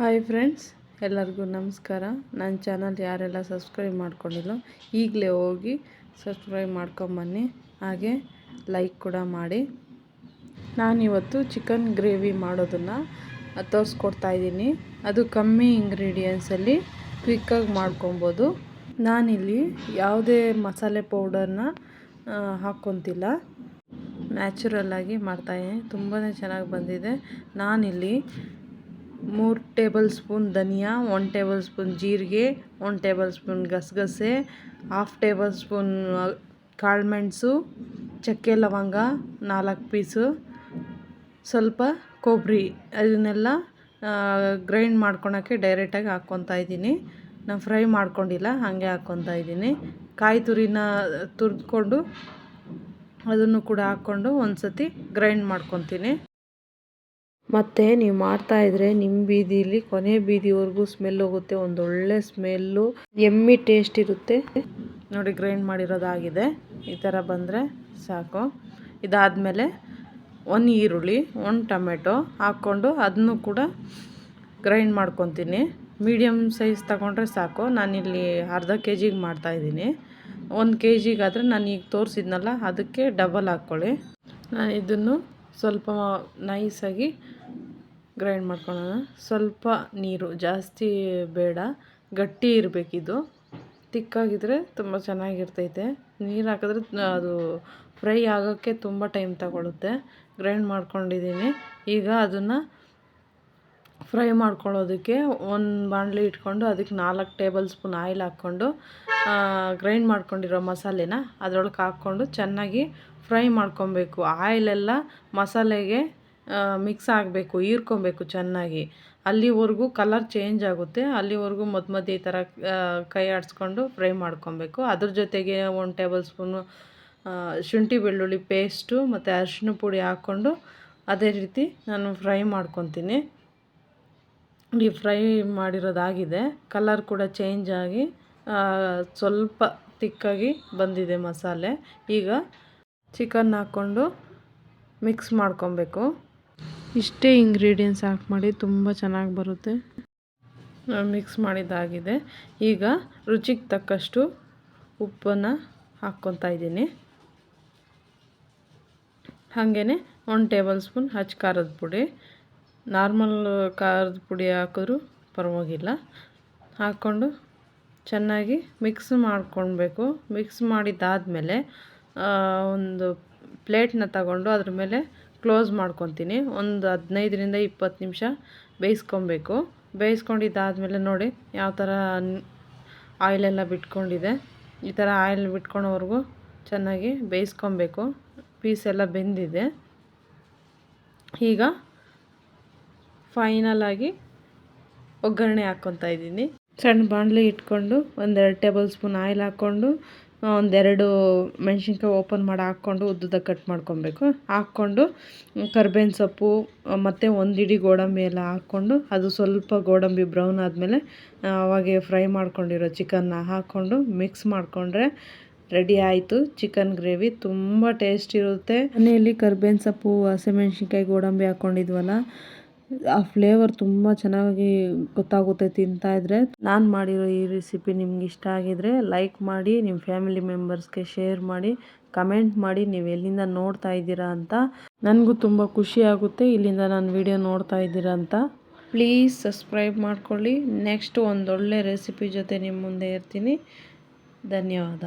Hi friends ಎಲ್ಲರಿಗೂ ನಮಸ್ಕಾರ. ನನ್ನ ಚಾನಲ್ ಯಾರೆಲ್ಲ ಸಬ್ಸ್ಕ್ರೈಬ್ ಮಾಡ್ಕೊಂಡಿಲ್ಲ, ಈಗಲೇ ಹೋಗಿ ಸಬ್ಸ್ಕ್ರೈಬ್ ಮಾಡ್ಕೊಂಬನ್ನಿ. ಹಾಗೆ ಲೈಕ್ ಕೂಡ ಮಾಡಿ. ನಾನಿವತ್ತು ಚಿಕನ್ ಗ್ರೇವಿ ಮಾಡೋದನ್ನು ತೋರಿಸ್ಕೊಡ್ತಾ ಇದ್ದೀನಿ. ಅದು ಕಮ್ಮಿ ಇಂಗ್ರೀಡಿಯೆಂಟ್ಸಲ್ಲಿ ಕ್ವಿಕ್ಕಾಗಿ ಮಾಡ್ಕೊಬೋದು. ನಾನಿಲ್ಲಿ ಯಾವುದೇ ಮಸಾಲೆ ಪೌಡರ್ನ ಹಾಕ್ಕೊತಿಲ್ಲ. ನ್ಯಾಚುರಲ್ಲಾಗಿ ಮಾಡ್ತಾಯಿದ್ದೀನಿ ತುಂಬಾ ಚೆನ್ನಾಗಿ ಬಂದಿದೆ. ನಾನಿಲ್ಲಿ ಮೂರು ಟೇಬಲ್ ಸ್ಪೂನ್ ಧನಿಯಾ ಒನ್ ಟೇಬಲ್ ಸ್ಪೂನ್ ಜೀರಿಗೆ ಒನ್ ಟೇಬಲ್ ಸ್ಪೂನ್ ಗಸಗಸೆ, ಹಾಫ್ ಟೇಬಲ್ ಸ್ಪೂನ್ ಕಾಳುಮೆಣಸು ಚಕ್ಕೆ ಲವಂಗ, ನಾಲ್ಕು ಪೀಸು, ಸ್ವಲ್ಪ ಕೊಬ್ಬರಿ, ಅದನ್ನೆಲ್ಲ ಗ್ರೈಂಡ್ ಮಾಡ್ಕೊಳಕ್ಕೆ ಡೈರೆಕ್ಟಾಗಿ ಹಾಕ್ಕೊತಾ ಇದ್ದೀನಿ. ನಾನು ಫ್ರೈ ಮಾಡ್ಕೊಂಡಿಲ್ಲ, ಹಾಗೆ ಹಾಕ್ಕೊತಾ ಇದ್ದೀನಿ. ಕಾಯಿ ತುರಿನ, ತುರಿದ್ಕೊಂಡು ಅದನ್ನು ಕೂಡ ಹಾಕ್ಕೊಂಡು ಒಂದು ಸತಿ ಗ್ರೈಂಡ್ ಮಾಡ್ಕೊತೀನಿ. ಮತ್ತು ನೀವು ಮಾಡ್ತಾಯಿದ್ರೆ ನಿಮ್ಮ ಬೀದಿಲಿ ಕೊನೆ ಬೀದಿವರೆಗೂ ಸ್ಮೆಲ್ ಹೋಗುತ್ತೆ, ಒಂದೊಳ್ಳೆ ಸ್ಮೆಲ್ಲು ಎಮ್ಮಿ ಟೇಸ್ಟ್ ಇರುತ್ತೆ. ನೋಡಿ ಗ್ರೈಂಡ್ ಮಾಡಿರೋದಾಗಿದೆ. ಈ ಥರ ಬಂದರೆ ಸಾಕು. ಇದಾದಮೇಲೆ ಒಂದು ಈರುಳ್ಳಿ, ಒಂದು ಟೊಮೆಟೊ ಹಾಕ್ಕೊಂಡು ಅದನ್ನು ಕೂಡ ಗ್ರೈಂಡ್ ಮಾಡ್ಕೊತೀನಿ. ಮೀಡಿಯಮ್ ಸೈಜ್ ತಗೊಂಡ್ರೆ ಸಾಕು. ನಾನಿಲ್ಲಿ ಅರ್ಧ ಕೆ ಜಿಗೆ ಮಾಡ್ತಾಯಿದ್ದೀನಿ ಒಂದು ಕೆ ಜಿಗಾದರೆ ನಾನು ಈಗ ತೋರಿಸಿದ್ನಲ್ಲ, ಅದಕ್ಕೆ ಡಬಲ್ ಹಾಕ್ಕೊಳ್ಳಿ ನಾನು ಇದನ್ನು ಸ್ವಲ್ಪ ನೈಸಾಗಿ ಗ್ರೈಂಡ್ ಮಾಡ್ಕೊಳ್ಳೋಣ ಸ್ವಲ್ಪ ನೀರು, ಜಾಸ್ತಿ ಬೇಡ, ಗಟ್ಟಿ ಇರಬೇಕಿದು. ತಿಕ್ಕಾಗಿದ್ದರೆ ತುಂಬ ಚೆನ್ನಾಗಿರ್ತೈತೆ. ನೀರು ಹಾಕಿದ್ರೆ ಅದು ಫ್ರೈ ಆಗೋಕ್ಕೆ ತುಂಬ ಟೈಮ್ ತಗೊಳುತ್ತೆ. ಗ್ರೈಂಡ್ ಮಾಡ್ಕೊಂಡಿದ್ದೀನಿ ಈಗ ಅದನ್ನು ಫ್ರೈ ಮಾಡ್ಕೊಳ್ಳೋದಕ್ಕೆ ಒಂದು ಬಾಣಲಿ ಇಟ್ಕೊಂಡು ಅದಕ್ಕೆ ನಾಲ್ಕು ಟೇಬಲ್ ಸ್ಪೂನ್ ಆಯಿಲ್ ಹಾಕ್ಕೊಂಡು ಗ್ರೈಂಡ್ ಮಾಡ್ಕೊಂಡಿರೋ ಮಸಾಲೆನ ಅದರೊಳಗೆ ಹಾಕ್ಕೊಂಡು ಚೆನ್ನಾಗಿ ಫ್ರೈ ಮಾಡ್ಕೊಬೇಕು. ಆಯಿಲೆಲ್ಲ ಮಸಾಲೆಗೆ ಮಿಕ್ಸ್ ಆಗಬೇಕು, ಹೀರ್ಕೊಬೇಕು ಚೆನ್ನಾಗಿ. ಅಲ್ಲಿವರೆಗೂ ಕಲರ್ ಚೇಂಜ್ ಆಗುತ್ತೆ. ಅಲ್ಲಿವರೆಗೂ ಮಧ್ಯ ಮಧ್ಯೆ ಈ ಥರ ಕೈ ಆಡಿಸ್ಕೊಂಡು ಫ್ರೈ ಮಾಡ್ಕೊಬೇಕು. ಅದ್ರ ಜೊತೆಗೆ ಒಂದು ಟೇಬಲ್ ಸ್ಪೂನು ಶುಂಠಿ ಬೆಳ್ಳುಳ್ಳಿ ಪೇಸ್ಟು ಮತ್ತು ಅರಿಶಿನ ಪುಡಿ ಹಾಕ್ಕೊಂಡು ಅದೇ ರೀತಿ ನಾನು ಫ್ರೈ ಮಾಡ್ಕೊತೀನಿ. ಈ ಫ್ರೈ ಮಾಡಿರೋದಾಗಿದೆ. ಕಲರ್ ಕೂಡ ಚೇಂಜ್ ಆಗಿ ಸ್ವಲ್ಪ ತಿಕ್ಕಾಗಿ ಬಂದಿದೆ ಮಸಾಲೆ. ಈಗ ಚಿಕನ್ ಹಾಕ್ಕೊಂಡು ಮಿಕ್ಸ್ ಮಾಡ್ಕೊಬೇಕು. ಇಷ್ಟೇ ಇಂಗ್ರೀಡಿಯೆಂಟ್ಸ್ ಹಾಕಿ ಮಾಡಿ ತುಂಬ ಚೆನ್ನಾಗಿ ಬರುತ್ತೆ. ಮಿಕ್ಸ್ ಮಾಡಿದ್ದಾಗಿದೆ. ಈಗ ರುಚಿಗೆ ತಕ್ಕಷ್ಟು ಉಪ್ಪನ್ನು ಹಾಕ್ಕೊತಾ ಇದ್ದೀನಿ. ಹಾಗೇ ಒನ್ ಟೇಬಲ್ ಸ್ಪೂನ್ ಹಚ್ಚಿ ಖಾರದ ಪುಡಿ. ನಾರ್ಮಲ್ ಖಾರದ ಪುಡಿ ಹಾಕಿದ್ರೂ ಪರವಾಗಿಲ್ಲ. ಹಾಕ್ಕೊಂಡು ಚೆನ್ನಾಗಿ ಮಿಕ್ಸ್ ಮಾಡ್ಕೊಳ್ಬೇಕು. ಮಿಕ್ಸ್ ಮಾಡಿದ್ದಾದಮೇಲೆ ಒಂದು ಪ್ಲೇಟ್ನ ತಗೊಂಡು ಅದ್ರ ಮೇಲೆ ಕ್ಲೋಸ್ ಮಾಡ್ಕೊತೀನಿ. ಒಂದು ಹದಿನೈದರಿಂದ ಇಪ್ಪತ್ತು ನಿಮಿಷ ಬೇಯಿಸ್ಕೊಬೇಕು. ಬೇಯಿಸ್ಕೊಂಡಿದ್ದಾದಮೇಲೆ ನೋಡಿ ಯಾವ ಥರ ಆಯಿಲೆಲ್ಲ ಬಿಟ್ಕೊಂಡಿದೆ. ಈ ಥರ ಆಯಿಲ್ ಬಿಟ್ಕೊಳೋವರೆಗೂ ಚೆನ್ನಾಗಿ ಬೇಯಿಸ್ಕೊಬೇಕು. ಪೀಸ್ ಎಲ್ಲ ಬೆಂದಿದೆ. ಈಗ ಫೈನಲಾಗಿ ಒಗ್ಗರಣೆ ಹಾಕ್ಕೊತಾ ಇದ್ದೀನಿ. ಸಣ್ಣ ಬಾಣಲೆ ಇಟ್ಕೊಂಡು ಒಂದೆರಡು ಟೇಬಲ್ ಸ್ಪೂನ್ ಆಯಿಲ್ ಹಾಕ್ಕೊಂಡು ಒಂದೆರಡು ಮೆಣ್ಸಿನ್ಕಾಯಿ ಓಪನ್ ಮಾಡಿ ಹಾಕ್ಕೊಂಡು ಉದ್ದದ ಕಟ್ ಮಾಡ್ಕೊಬೇಕು. ಹಾಕ್ಕೊಂಡು ಕರ್ಬೇವಿನ ಸೊಪ್ಪು, ಮತ್ತು ಒಂದು ಹಿಡಿ ಗೋಡಂಬಿ ಎಲ್ಲ ಹಾಕ್ಕೊಂಡು ಅದು ಸ್ವಲ್ಪ ಗೋಡಂಬಿ ಬ್ರೌನ್ ಆದಮೇಲೆ ಅವಾಗೆ ಫ್ರೈ ಮಾಡ್ಕೊಂಡಿರೋ ಚಿಕನ್ನ ಹಾಕ್ಕೊಂಡು ಮಿಕ್ಸ್ ಮಾಡಿಕೊಂಡ್ರೆ ರೆಡಿ ಆಯಿತು. ಚಿಕನ್ ಗ್ರೇವಿ ತುಂಬ ಟೇಸ್ಟ್ ಇರುತ್ತೆ. ಮನೆಯಲ್ಲಿ ಕರ್ಬೇವಿನ ಸೊಪ್ಪು ಹಸಿಮೆಣ್ಸಿನ್ಕಾಯಿ ಗೋಡಂಬಿ ಹಾಕ್ಕೊಂಡಿದ್ವಲ್ಲ ಆ ಫ್ಲೇವರ್ ತುಂಬ ಚೆನ್ನಾಗಿ ಗೊತ್ತಾಗುತ್ತೆ ತಿಂತಾಯಿದ್ರೆ ನಾನು ಮಾಡಿರೋ ಈ ರೆಸಿಪಿ ನಿಮ್ಗೆ ಇಷ್ಟ ಆಗಿದ್ರೆ ಲೈಕ್ ಮಾಡಿ ನಿಮ್ಮ ಫ್ಯಾಮಿಲಿ ಮೆಂಬರ್ಸ್ಗೆ ಶೇರ್ ಮಾಡಿ ಕಮೆಂಟ್ ಮಾಡಿ, ನೀವು ಎಲ್ಲಿಂದ ನೋಡ್ತಾ ಇದ್ದೀರಾ ಅಂತ. ನನಗೂ ತುಂಬ ಖುಷಿ ಆಗುತ್ತೆ ಇಲ್ಲಿಂದ ನಾನು ವಿಡಿಯೋ ನೋಡ್ತಾ ಇದ್ದೀರಾ ಅಂತ. ಪ್ಲೀಸ್ ಸಬ್ಸ್ಕ್ರೈಬ್ ಮಾಡ್ಕೊಳ್ಳಿ. ನೆಕ್ಸ್ಟ್ ಒಂದೊಳ್ಳೆ ರೆಸಿಪಿ ಜೊತೆ ನಿಮ್ಮ ಮುಂದೆ ಇರ್ತೀನಿ. ಧನ್ಯವಾದ.